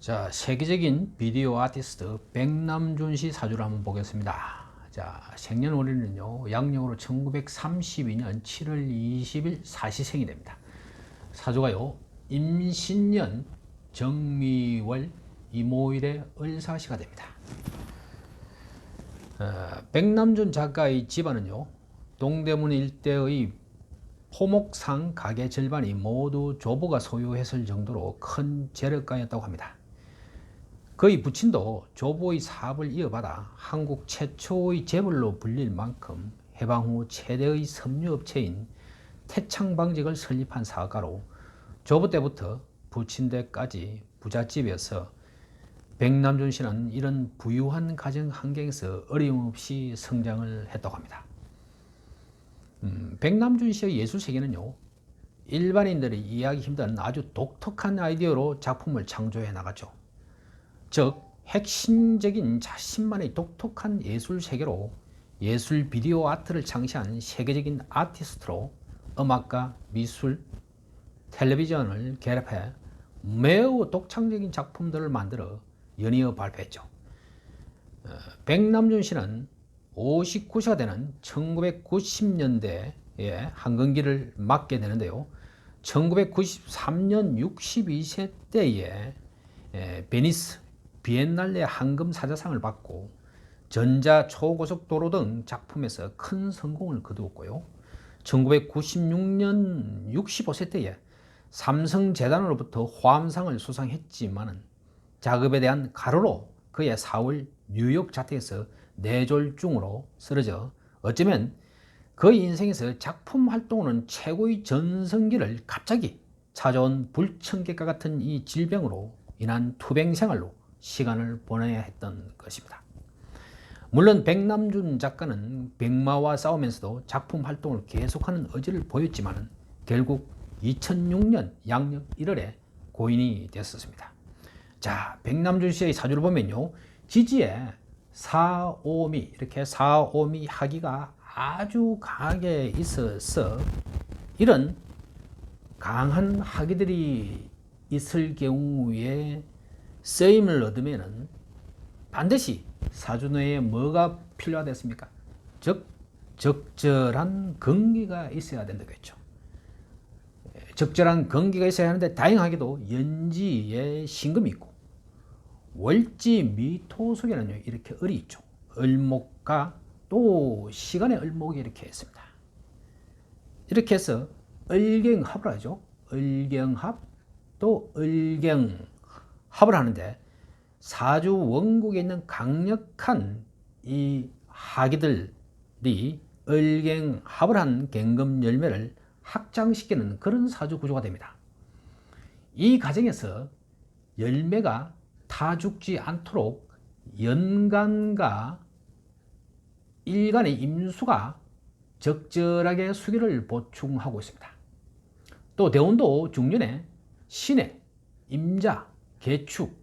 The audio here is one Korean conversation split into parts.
자, 세계적인 비디오 아티스트 백남준 씨 사주를 한번 보겠습니다. 자, 생년월일은요, 양력으로 1932년 7월 20일 사시생이 됩니다. 사주가요, 임신년 정미월 이모일의 을사시가 됩니다. 어, 백남준 작가의 집안은요, 동대문 일대의 포목상 가게 절반이 모두 조부가 소유했을 정도로 큰 재력가였다고 합니다. 그의 부친도 조부의 사업을 이어받아 한국 최초의 재벌로 불릴 만큼 해방 후 최대의 섬유업체인 태창방직을 설립한 사업가로 조부 때부터 부친 때까지 부잣집이어서 백남준 씨는 이런 부유한 가정 환경에서 어려움없이 성장을 했다고 합니다. 음, 백남준 씨의 예술 세계는요, 일반인들이 이해하기 힘든 아주 독특한 아이디어로 작품을 창조해 나갔죠. 즉, 핵심적인 자신만의 독특한 예술 세계로 예술 비디오 아트를 창시한 세계적인 아티스트로 음악과 미술, 텔레비전을 결합해 매우 독창적인 작품들을 만들어 연이어 발표했죠. 어, 백남준 씨는 59세가 되는 1990년대에 한근기를 맞게 되는데요. 1993년 62세 때에 베니스 비엔날레 황금 사자상을 받고 전자 초고속도로 등 작품에서 큰 성공을 거두었고요. 1996년 65세 때에 삼성재단으로부터 화암상을 수상했지만은 작업에 대한 가로로 그의 4월 뉴욕 자택에서 뇌졸중으로 쓰러져 어쩌면 그의 인생에서 작품 활동으로는 최고의 전성기를 갑자기 찾아온 불청객과 같은 이 질병으로 인한 투병 생활로 시간을 보내야 했던 것입니다. 물론 백남준 작가는 백마와 싸우면서도 작품 활동을 계속하는 의지를 보였지만 결국 2006년 양력 1월에 고인이 됐었습니다. 자, 백남준 씨의 사주를 보면요. 지지에 사오미 이렇게 사오미 하기가 아주 강하게 있어서 이런 강한 하기들이 있을 경우에 쓰임을 얻으면은 반드시 사주 내에 뭐가 필요하겠습니까? 즉 적절한 건기가 있어야 된다겠죠. 적절한 건기가 있어야 하는데 다행하게도 연지에 신금이 있고 월지 미토 속에는요 이렇게 을이 있죠. 을목과 또 시간의 을목이 이렇게 있습니다. 이렇게 해서 을경합을 하죠. 을경합 또 을경 합을 하는데 사주 원국에 있는 강력한 이 하기들이 을경합을 한 경금 열매를 확장시키는 그런 사주 구조가 됩니다. 이 과정에서 열매가 타 죽지 않도록 연간과 일간의 임수가 적절하게 수기를 보충하고 있습니다. 또 대운도 중년에 신해, 임자, 개축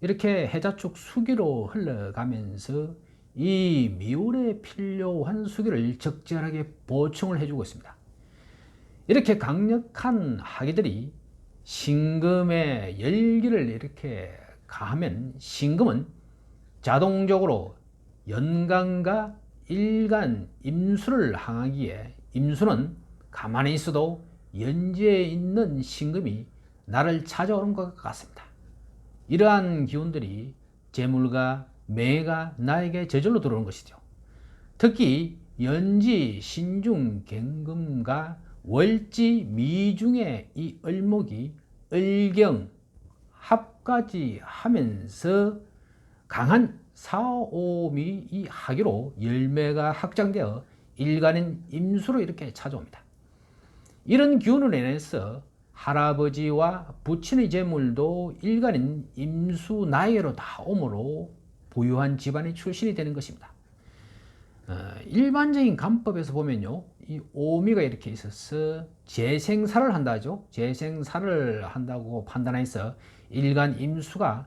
이렇게 해자축 수기로 흘러가면서 이 미월에 필요한 수기를 적절하게 보충을 해주고 있습니다. 이렇게 강력한 하기들이 신금의 열기를 이렇게 가하면 신금은 자동적으로 연간과 일간 임수를 항하기에 임수는 가만히 있어도 연지에 있는 신금이 나를 찾아오는 것 같습니다. 이러한 기운들이 재물과 매가 나에게 저절로 들어오는 것이죠. 특히 연지, 신중, 갱금과 월지, 미중의 이 을목이 을경, 합까지 하면서 강한 사오미 이 하기로 열매가 확장되어 일간인 임수로 이렇게 찾아옵니다. 이런 기운을 인해서 할아버지와 부친의 재물도 일간인 임수 나이로 다 오므로 부유한 집안의 출신이 되는 것입니다. 어, 일반적인 간법에서 보면요, 이 오미가 이렇게 있어서 재생사를 한다죠. 재생사를 한다고 판단해서 일간 임수가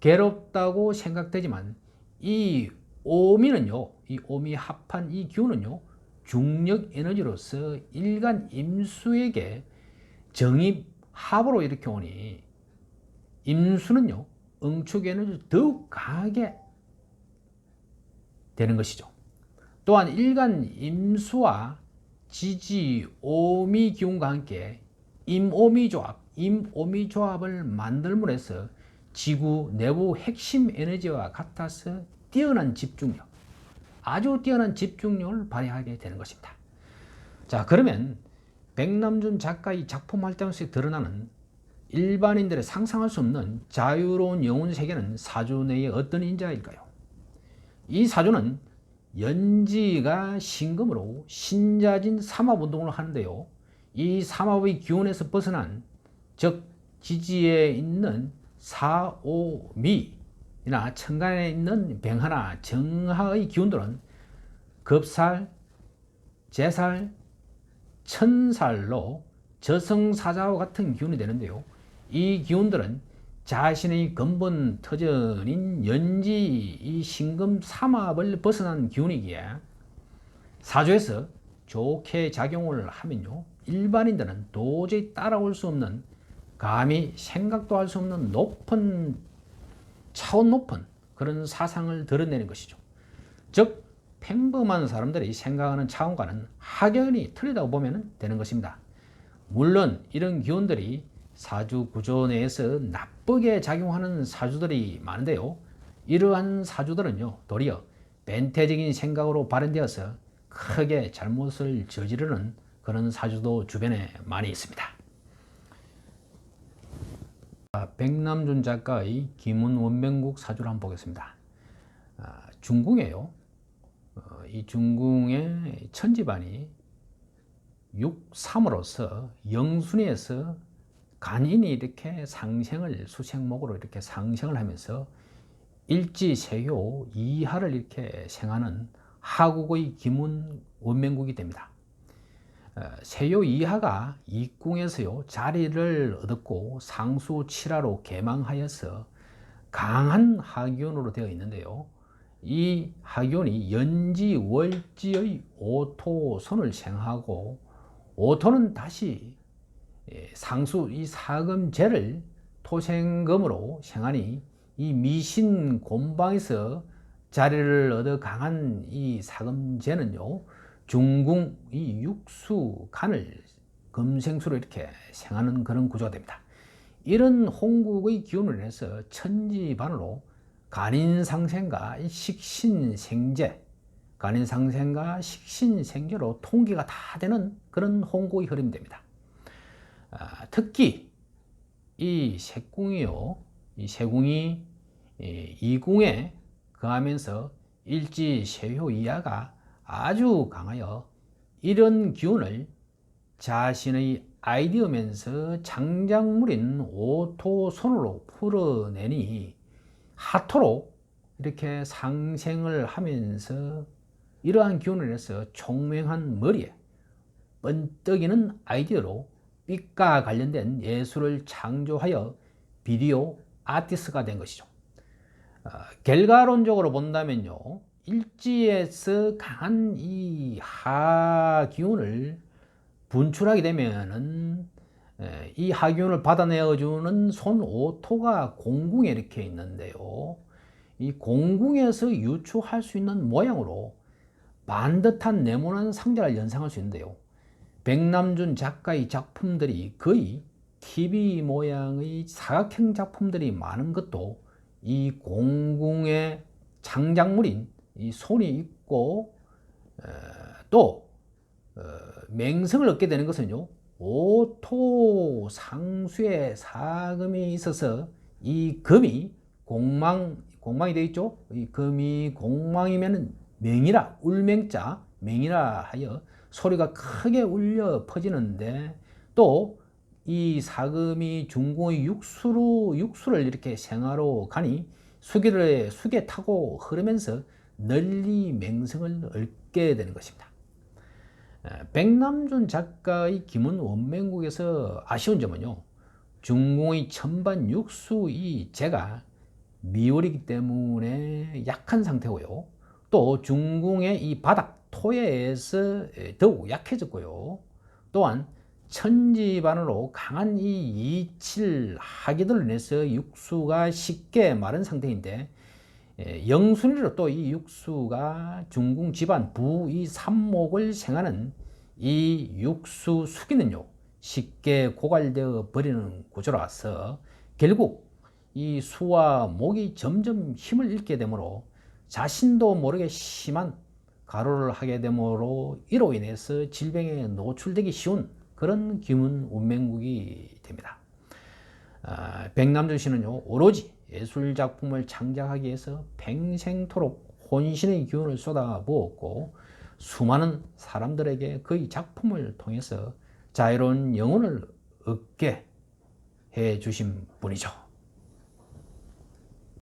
괴롭다고 생각되지만 이 오미는요, 이 오미 합한 이 기운은요, 중력 에너지로서 일간 임수에게 정입 합으로 이렇게 오니 임수는요 응축 에너지를 더욱 강하게 되는 것이죠. 또한 일간 임수와 지지 오미 기운과 함께 임오미 조합, 임오미 조합을 만들므로 해서 지구 내부 핵심 에너지와 같아서 뛰어난 집중력, 아주 뛰어난 집중력을 발휘하게 되는 것입니다. 자, 그러면 백남준 작가의 작품 활동에서 드러나는 일반인들의 상상할 수 없는 자유로운 영혼 세계는 사주 내의 어떤 인자일까요? 이 사주는 연지가 신금으로 신자진 삼합운동을 하는데요. 이 삼합의 기운에서 벗어난 즉 지지에 있는 사오미나 천간에 있는 병하나 정하의 기운들은 급살, 제살, 천살로 저승사자와 같은 기운이 되는데요. 이 기운들은 자신의 근본 터전인 연지 이 신금 삼합을 벗어난 기운이기에 사주에서 좋게 작용을 하면요 일반인들은 도저히 따라올 수 없는 감히 생각도 할 수 없는 높은 차원 높은 그런 사상을 드러내는 것이죠. 즉 평범한 사람들이 생각하는 차원과는 확연히 틀리다고 보면 되는 것입니다. 물론 이런 기운들이 사주 구조 내에서 나쁘게 작용하는 사주들이 많은데요. 이러한 사주들은요, 도리어 벤태적인 생각으로 발현되어서 크게 잘못을 저지르는 그런 사주도 주변에 많이 있습니다. 백남준 작가의 김은 원명국 사주를 한번 보겠습니다. 아, 중궁이에요. 어, 이 중궁의 천지반이 6, 3으로서 영순위에서 간인이 이렇게 상생을 수생목으로 이렇게 상생을 하면서 일지세효 이하를 이렇게 생하는 하국의 기문 원명국이 됩니다. 어, 세요 이하가 이궁에서요 자리를 얻었고 상수 칠하로 개망하여서 강한 하기운으로 되어 있는데요. 이 하기운이 연지 월지의 오토선을 생하고 오토는 다시 예, 상수 이 사금제를 토생금으로 생하니 이 미신 곤방에서 자리를 얻어 강한 이 사금제는요 중궁 이 육수 간을 금생수로 이렇게 생하는 그런 구조가 됩니다. 이런 홍국의 기운을 인해서 천지반으로 간인상생과 식신생제, 간인상생과 식신생제로 통기가 다 되는 그런 홍국의 흐름이 됩니다. 아, 특히 이 색궁이요, 이 세궁이 이궁에 거하면서 일지 세효 이하가 아주 강하여 이런 기운을 자신의 아이디어면서 장작물인 오토손으로 풀어내니 하토로 이렇게 상생을 하면서 이러한 기운을 해서 총명한 머리에 번뜩이는 아이디어로 빛과 관련된 예술을 창조하여 비디오 아티스트가 된 것이죠. 어, 결과론적으로 본다면요. 일지에서 강한 이 하 기운을 분출하게 되면은 이 하기운을 받아내어주는 손 오토가 공궁에 이렇게 있는데요. 이 공궁에서 유추할 수 있는 모양으로 반듯한 네모난 상자를 연상할 수 있는데요. 백남준 작가의 작품들이 거의 TV 모양의 사각형 작품들이 많은 것도 이 공궁의 창작물인 이 손이 있고 또 어, 맹성을 얻게 되는 것은요 오토 상수의 사금이 있어서 이 금이 공망 공망이 되어 있죠 이 금이 공망이면은 맹이라 울맹자 맹이라 하여 소리가 크게 울려 퍼지는데 또 이 사금이 중궁의 육수로 육수를 이렇게 생하로 가니 수기를 수게 타고 흐르면서 널리 맹성을 얻게 되는 것입니다. 백남준 작가의 김은 원맹국에서 아쉬운 점은요. 중공의 천반 육수 이 재가 미월이기 때문에 약한 상태고요. 또 중궁의 이 바닥 토에서 더욱 약해졌고요. 또한 천지반으로 강한 이 이칠 하기들로 인해서 육수가 쉽게 마른 상태인데 예, 영순위로 또 이 육수가 중궁 집안 부이 삼목을 생하는 이 육수 수기는요 쉽게 고갈되어 버리는 구조라서 결국 이 수와 목이 점점 힘을 잃게 되므로 자신도 모르게 심한 가로를 하게 되므로 이로 인해서 질병에 노출되기 쉬운 그런 기문 운명국이 됩니다. 아, 백남준 씨는요 오로지 예술 작품을 창작하기 위해서 평생토록 혼신의 기운을 쏟아부었고 수많은 사람들에게 그의 작품을 통해서 자유로운 영혼을 얻게 해 주신 분이죠.